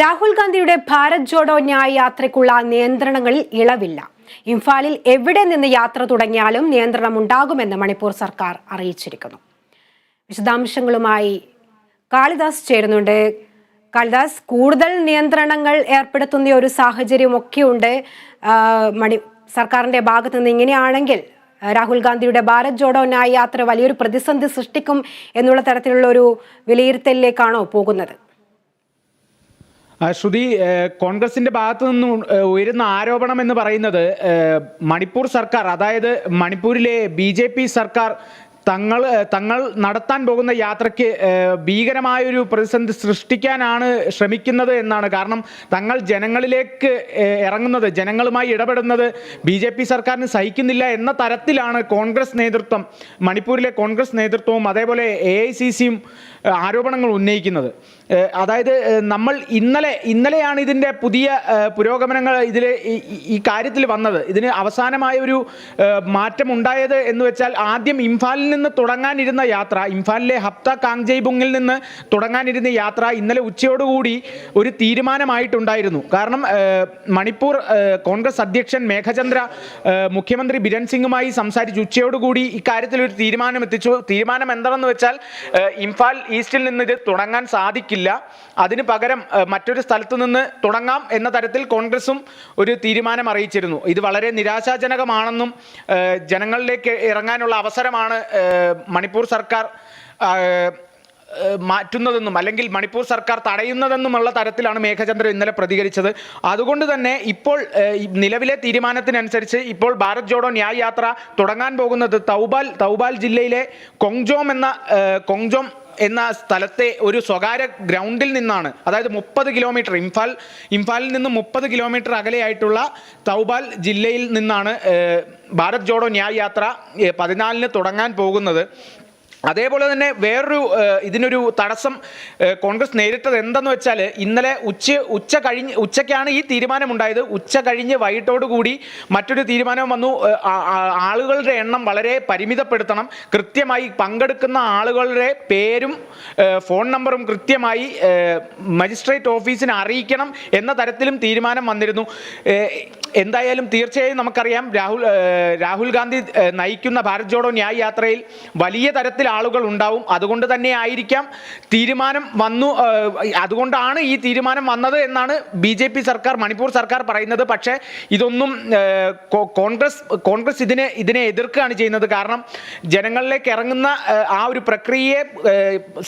രാഹുൽ ഗാന്ധിയുടെ ഭാരത് ജോഡോ ന്യായ യാത്രയ്ക്കുള്ള നിയന്ത്രണങ്ങളിൽ ഇളവില്ല. ഇംഫാലിൽ എവിടെ നിന്ന് യാത്ര തുടങ്ങിയാലും നിയന്ത്രണം ഉണ്ടാകുമെന്ന് മണിപ്പൂർ സർക്കാർ അറിയിച്ചിരിക്കുന്നു. വിശദാംശങ്ങളുമായി കാളിദാസ് ചേരുന്നുണ്ട്. കാളിദാസ് കൂടുതൽ നിയന്ത്രണങ്ങൾ ഏർപ്പെടുത്തുന്ന ഒരു സാഹചര്യമൊക്കെ ഉണ്ട്. മണി സർക്കാരിന്റെ ഭാഗത്ത് നിന്ന് ഇങ്ങനെയാണെങ്കിൽ രാഹുൽ ഗാന്ധിയുടെ ഭാരത് ജോഡോ ന്യായ യാത്ര വലിയൊരു പ്രതിസന്ധി സൃഷ്ടിക്കും എന്നുള്ള തരത്തിലുള്ള ഒരു വിലയിരുത്തലിലേക്കാണോ പോകുന്നത്? ശ്രുതി കോൺഗ്രസിന്റെ ഭാഗത്തു നിന്ന് ഉയരുന്ന ആരോപണം എന്ന് പറയുന്നത് മണിപ്പൂർ സർക്കാർ അതായത് മണിപ്പൂരിലെ ബി ജെ പി സർക്കാർ തങ്ങൾ തങ്ങൾ നടത്താൻ പോകുന്ന യാത്രയ്ക്ക് ഭീകരമായൊരു പ്രതിസന്ധി സൃഷ്ടിക്കാനാണ് ശ്രമിക്കുന്നത് എന്നാണ്. കാരണം തങ്ങൾ ജനങ്ങളിലേക്ക് ഇറങ്ങുന്നത് ജനങ്ങളുമായി ഇടപെടുന്നത് ബി ജെ പി സർക്കാരിന് സഹിക്കുന്നില്ല എന്ന തരത്തിലാണ് കോൺഗ്രസ് നേതൃത്വം മണിപ്പൂരിലെ കോൺഗ്രസ് നേതൃത്വവും അതേപോലെ എ ഐ സി സിയും ആരോപണങ്ങൾ ഉന്നയിക്കുന്നത്. അതായത് നമ്മൾ ഇന്നലെ ഇന്നലെയാണ് ഇതിന്റെ പുതിയ പുരോഗമനങ്ങൾ ഇതിൽ ഈ കാര്യത്തിൽ വന്നത്. ഇതിന് അവസാനമായ ഒരു ഏഹ് മാറ്റം ഉണ്ടായത് എന്ന് വെച്ചാൽ ആദ്യം ഇംഫാലിൽ നിന്ന് തുടങ്ങാനിരുന്ന യാത്ര ഇംഫാലിലെ ഹപ്ത കാങ്ജൈബുങ്ങിൽ നിന്ന് തുടങ്ങാനിരുന്ന യാത്ര ഇന്നലെ ഉച്ചയോടുകൂടി ഒരു തീരുമാനമായിട്ടുണ്ടായിരുന്നു. കാരണം മണിപ്പൂർ കോൺഗ്രസ് അധ്യക്ഷൻ മേഘചന്ദ്ര മുഖ്യമന്ത്രി ബിരൺ സിംഗുമായി സംസാരിച്ച് ഉച്ചയോടുകൂടി ഇക്കാര്യത്തിൽ ഒരു തീരുമാനം എത്തിച്ചു തീരുമാനം എന്താണെന്ന് വെച്ചാൽ ഇംഫാൽ ഈസ്റ്റിൽ നിന്ന് ഇത് തുടങ്ങാൻ സാധിക്കില്ല. അതിന് പകരം മറ്റൊരു സ്ഥലത്തു നിന്ന് തുടങ്ങാം എന്ന തരത്തിൽ കോൺഗ്രസും ഒരു തീരുമാനം അറിയിച്ചിരുന്നു. ഇത് വളരെ നിരാശാജനകമാണെന്നും ജനങ്ങളിലേക്ക് ഇറങ്ങാനുള്ള അവസരമാണ് മണിപ്പൂർ സർക്കാർ മാറ്റുന്നതെന്നും അല്ലെങ്കിൽ മണിപ്പൂർ സർക്കാർ തടയുന്നതെന്നുമുള്ള തരത്തിലാണ് മേഘചന്ദ്രൻ ഇന്നലെ പ്രതികരിച്ചത്. അതുകൊണ്ട് തന്നെ ഇപ്പോൾ നിലവിലെ തീരുമാനത്തിനനുസരിച്ച് ഇപ്പോൾ ഭാരത് ജോഡോ ന്യായ് യാത്ര തുടങ്ങാൻ പോകുന്നത് തൗബാൽ തൗബാൽ ജില്ലയിലെ കൊങ്ജോം എന്ന കൊങ്ജോം എന്ന സ്ഥലത്തെ ഒരു സ്വകാര്യ ഗ്രൗണ്ടിൽ നിന്നാണ്. അതായത് മുപ്പത് കിലോമീറ്റർ ഇംഫാൽ ഇംഫാലിൽ നിന്ന് മുപ്പത് കിലോമീറ്റർ അകലെയായിട്ടുള്ള തൗബാൽ ജില്ലയിൽ നിന്നാണ് ഭാരത് ജോഡോ ന്യായ് യാത്ര പതിനാലിന് തുടങ്ങാൻ പോകുന്നത്. അതേപോലെ തന്നെ വേറൊരു ഇതിനൊരു തടസ്സം കോൺഗ്രസ് നേരിട്ടത് എന്തെന്ന് വെച്ചാൽ ഇന്നലെ ഉച്ച ഉച്ച കഴിഞ്ഞ് ഉച്ചയ്ക്കാണ് ഈ തീരുമാനമുണ്ടായത്. ഉച്ച കഴിഞ്ഞ് വൈകിട്ടോടുകൂടി മറ്റൊരു തീരുമാനം വന്നു. ആളുകളുടെ എണ്ണം വളരെ പരിമിതപ്പെടുത്തണം. കൃത്യമായി പങ്കെടുക്കുന്ന ആളുകളുടെ പേരും ഫോൺ നമ്പറും കൃത്യമായി മജിസ്ട്രേറ്റ് ഓഫീസിനെ അറിയിക്കണം എന്ന തരത്തിലും തീരുമാനം വന്നിരുന്നു. എന്തായാലും തീർച്ചയായും നമുക്കറിയാം രാഹുൽ രാഹുൽ ഗാന്ധി നയിക്കുന്ന ഭാരത് ജോഡോ ന്യായ് യാത്രയിൽ വലിയ തരത്തിൽ ആളുകൾ ഉണ്ടാവും. അതുകൊണ്ട് തന്നെ ആയിരിക്കാം തീരുമാനം വന്നു അതുകൊണ്ടാണ് ഈ തീരുമാനം വന്നത് എന്നാണ് ബി ജെ പി സർക്കാർ മണിപ്പൂർ സർക്കാർ പറയുന്നത്. പക്ഷേ ഇതൊന്നും കോൺഗ്രസ് കോൺഗ്രസ് ഇതിനെ ഇതിനെ എതിർക്കുകയാണ് ചെയ്യുന്നത്. കാരണം ജനങ്ങളിലേക്ക് ഇറങ്ങുന്ന ആ ഒരു പ്രക്രിയയെ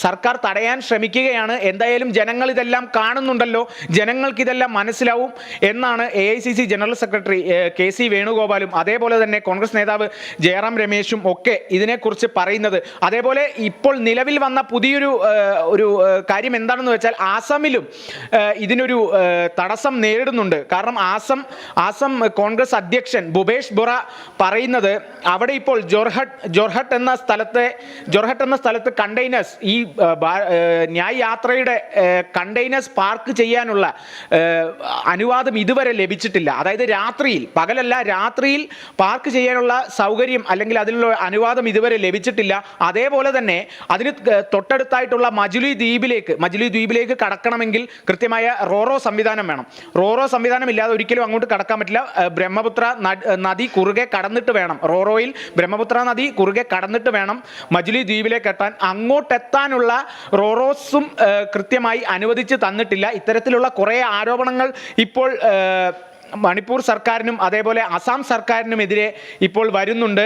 സർക്കാർ തടയാൻ ശ്രമിക്കുകയാണ്. എന്തായാലും ജനങ്ങൾ ഇതെല്ലാം കാണുന്നുണ്ടല്ലോ. ജനങ്ങൾക്ക് ഇതെല്ലാം മനസ്സിലാവും എന്നാണ് A general secretary K C വേണുഗോപാലും അതേപോലെ തന്നെ കോൺഗ്രസ് നേതാവ് ജയറാം രമേശും ഒക്കെ ഇതിനെക്കുറിച്ച് പറയുന്നത്. അതേപോലെ ഇപ്പോൾ നിലവിൽ വന്ന പുതിയൊരു ഒരു കാര്യം എന്താണെന്ന് വെച്ചാൽ ആസാമിലും ഇതിനൊരു തടസ്സം നേരിടുന്നുണ്ട്. കാരണം ആസം ആസം കോൺഗ്രസ് അധ്യക്ഷൻ ഭുപേഷ് ബൊറ പറയുന്നത് അവിടെ ഇപ്പോൾ ജോർഹട്ട് ജോർഹട്ട് എന്ന സ്ഥലത്തെ ജോർഹട്ട് എന്ന സ്ഥലത്ത് കണ്ടെയ്നേഴ്സ് ഈ ന്യായ യാത്രയുടെ കണ്ടെയ്നേഴ്സ് പാർക്ക് ചെയ്യാനുള്ള അനുവാദം ഇതുവരെ ലഭിച്ചിട്ടില്ല. അതായത് രാത്രിയിൽ പകലല്ല രാത്രിയിൽ പാർക്ക് ചെയ്യാനുള്ള സൗകര്യം അല്ലെങ്കിൽ അതിനുള്ള അനുവാദം ഇതുവരെ ലഭിച്ചിട്ടില്ല. അതേപോലെ തന്നെ അതിന് തൊട്ടടുത്തായിട്ടുള്ള മജുലി ദ്വീപിലേക്ക് മജുലി ദ്വീപിലേക്ക് കടക്കണമെങ്കിൽ കൃത്യമായ റോറോ സംവിധാനം വേണം. റോറോ സംവിധാനം ഇല്ലാതെ ഒരിക്കലും അങ്ങോട്ട് കടക്കാൻ പറ്റില്ല. ബ്രഹ്മപുത്ര നദ്- കുറുകെ കടന്നിട്ട് വേണം. റോറോയിൽ ബ്രഹ്മപുത്ര നദി കുറുകെ കടന്നിട്ട് വേണം മജുലി ദ്വീപിലേക്ക് എത്താൻ. അങ്ങോട്ടെത്താനുള്ള റോറോസും കൃത്യമായി അനുവദിച്ച് തന്നിട്ടില്ല. ഇത്തരത്തിലുള്ള കുറേ ആരോപണങ്ങൾ ഇപ്പോൾ മണിപ്പൂർ സർക്കാരിനും അതേപോലെ അസാം സർക്കാരിനുമെതിരെ ഇപ്പോൾ വരുന്നുണ്ട്.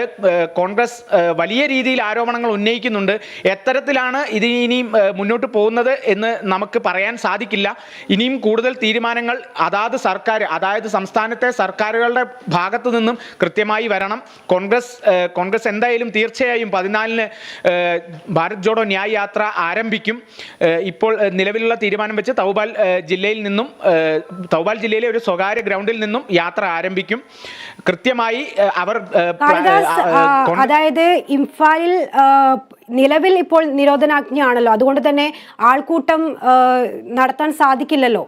കോൺഗ്രസ് വലിയ രീതിയിൽ ആരോപണങ്ങൾ ഉന്നയിക്കുന്നുണ്ട്. എത്തരത്തിലാണ് ഇത് ഇനിയും മുന്നോട്ട് പോകുന്നത് എന്ന് നമുക്ക് പറയാൻ സാധിക്കില്ല. ഇനിയും കൂടുതൽ തീരുമാനങ്ങൾ അതാത് സർക്കാർ അതായത് സംസ്ഥാനത്തെ സർക്കാരുകളുടെ ഭാഗത്തു നിന്നും കൃത്യമായി വരണം. കോൺഗ്രസ് കോൺഗ്രസ് എന്തായാലും തീർച്ചയായും പതിനാലിന് ഭാരത് ജോഡോ ന്യായ് യാത്ര ആരംഭിക്കും. ഇപ്പോൾ നിലവിലുള്ള തീരുമാനം വെച്ച് തൗബാൽ ജില്ലയിൽ നിന്നും തൗബാൽ ജില്ലയിലെ ഒരു സ്വകാര്യ ഗ്രൗണ്ടിൽ നിന്നും യാത്ര ആരംഭിക്കും. കൃത്യമായി അവർ അതായത് ഇംഫാലിൽ നിലവിൽ ഇപ്പോൾ നിരോധനാജ്ഞയാണല്ലോ. അതുകൊണ്ട് തന്നെ ആൾക്കൂട്ടം നടത്താൻ സാധിക്കില്ലല്ലോ.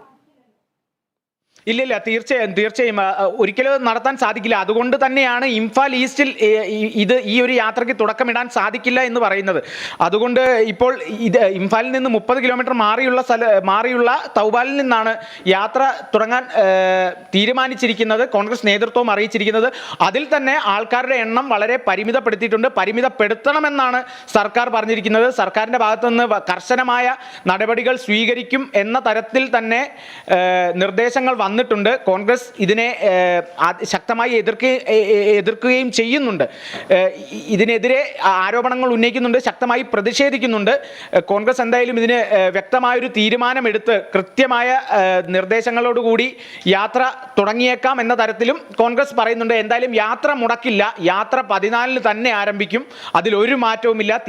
ഇല്ലില്ല തീർച്ചയായും തീർച്ചയായും. ആ, ഒരിക്കലും നടത്താൻ സാധിക്കില്ല. അതുകൊണ്ട് തന്നെയാണ് ഇംഫാൽ ഈസ്റ്റിൽ ഇത് ഈ ഒരു യാത്രയ്ക്ക് തുടക്കമിടാൻ സാധിക്കില്ല എന്ന് പറയുന്നത്. അതുകൊണ്ട് ഇപ്പോൾ ഇത് ഇംഫാലിൽ നിന്ന് മുപ്പത് കിലോമീറ്റർ മാറിയുള്ള സ്ഥല മാറിയുള്ള തൗബാലിൽ നിന്നാണ് യാത്ര തുടങ്ങാൻ തീരുമാനിച്ചിരിക്കുന്നത് കോൺഗ്രസ് നേതൃത്വം അറിയിച്ചിരിക്കുന്നത്. അതിൽ തന്നെ ആൾക്കാരുടെ എണ്ണം വളരെ പരിമിതപ്പെടുത്തിയിട്ടുണ്ട്. പരിമിതപ്പെടുത്തണമെന്നാണ് സർക്കാർ പറഞ്ഞിരിക്കുന്നത്. സർക്കാരിന്റെ ഭാഗത്തുനിന്ന് കർശനമായ നടപടികൾ സ്വീകരിക്കും എന്ന തരത്തിൽ തന്നെ നിർദ്ദേശങ്ങൾ നിർദ്ദേശങ്ങൾ വന്നിട്ടുണ്ട്. കോൺഗ്രസ് ഇതിനെ ശക്തമായി എതിർക്കുകയും എതിർക്കുകയും ചെയ്യുന്നുണ്ട്. ഇതിനെതിരെ ആരോപണങ്ങൾ ഉന്നയിക്കുന്നുണ്ട് ശക്തമായി പ്രതിഷേധിക്കുന്നുണ്ട്. കോൺഗ്രസ് എന്തായാലും ഇതിന് വ്യക്തമായൊരു തീരുമാനമെടുത്ത് കൃത്യമായ നിർദ്ദേശങ്ങളോടുകൂടി യാത്ര തുടങ്ങിയേക്കാം എന്ന തരത്തിലും കോൺഗ്രസ് പറയുന്നുണ്ട്. എന്തായാലും യാത്ര മുടക്കില്ല. യാത്ര പതിനാലിന് തന്നെ ആരംഭിക്കും. അതിലൊരു മാറ്റവുമില്ല.